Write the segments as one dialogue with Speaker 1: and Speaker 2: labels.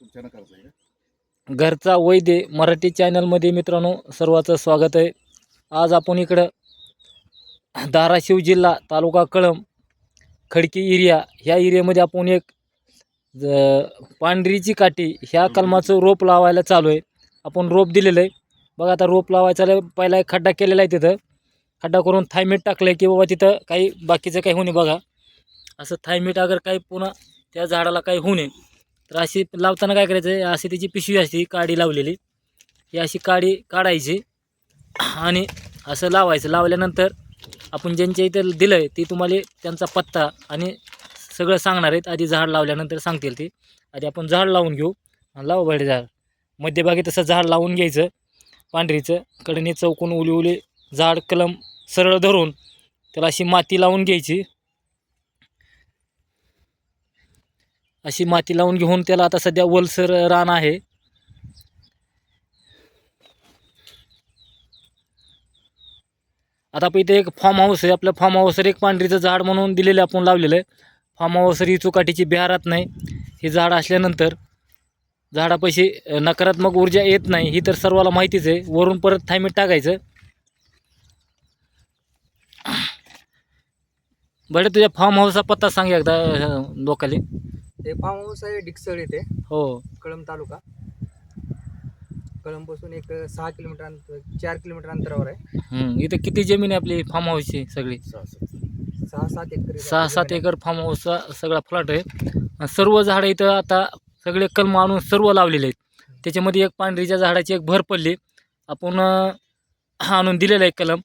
Speaker 1: तुमच्या करायचं आहे का?
Speaker 2: घरचा वैद्य मराठी चॅनलमध्ये मित्रांनो सर्वाचं स्वागत आहे. आज आपण इकडं धाराशिव जिल्हा तालुका कळंब खडकी एरिया ह्या एरियामध्ये आपण एक ज- पांढरीची काठी ह्या कलमाचं रोप लावायला चालू आहे. आपण रोप दिलेलं आहे. बघा आता रोप लावायचा आहे. पहिला एक खड्डा केलेला आहे तिथं. खड्डा करून थायमीट टाकलं आहे की बाबा तिथं काही बाकीचं काही होऊ नये बघा. असं थायमीट अगर काही पुन्हा त्या झाडाला काही होऊ नये. तर अशी लावताना काय करायचं अशी त्याची पिशवी असते काडी लावलेली. ही अशी काडी काढायची आणि असं लावायचं. लावल्यानंतर आपण ज्यांच्या इथं दिलं आहे ते तुम्हाला त्यांचा पत्ता आणि सगळं सांगणार आहेत. आधी झाड लावल्यानंतर सांगतील ते. आधी आपण झाड लावून घेऊ. आणि लावा बडे झाड. मध्यभागी तसं झाड लावून घ्यायचं. पांढरीचं कडणी चौकून उली उली झाड कलम सरळ धरून त्याला अशी माती लावून घ्यायची. अशी माती लावून घेऊन त्याला आता सध्या वलसर रान आहे. आता आपण इथे एक फार्म हाऊस आहे. आपल्या फार्म हाऊसवर एक पांढरीचं झाड म्हणून दिलेलं आपण लावलेलं आहे. फार्म हाऊसवर ही चुकाटीची बिहारात नाही. हे झाड असल्यानंतर झाडापाशी नकारात्मक ऊर्जा येत नाही. ही तर सर्वाला माहितीच आहे. वरून परत थायमेट टाकायचं. बरं तुझ्या फार्म हाऊसचा पत्ता सांग एकदा लोकाले
Speaker 3: हे फार्म हाऊस आहे डिकसळ येथे.
Speaker 2: हो.
Speaker 3: कळंब तालुका. कळंबपासून एक सहा किलोमीटर अंतर चार किलोमीटर अंतरावर आहे.
Speaker 2: हम्म, इथं किती जमीन आहे आपली फार्म हाऊसची सगळी?
Speaker 1: सहा सात
Speaker 3: सहा सात एकर
Speaker 2: सहा सात एकर फार्म हाऊसचा सगळा फ्लॅट आहे. आणि सर्व झाडं इथं आता सगळे कलम आणून सर्व लावलेले आहेत. त्याच्यामध्ये एक पांढरीच्या झाडाची एक भर पडली. आपण अं, आणून दिलेलं आहे कलम.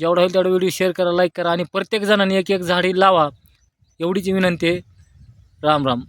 Speaker 2: जेवढा होईल तेवढा व्हिडिओ शेअर करा लाईक करा आणि प्रत्येक जणांनी एक एक झाडी लावा. एवढीच विनंती आहे. राम राम.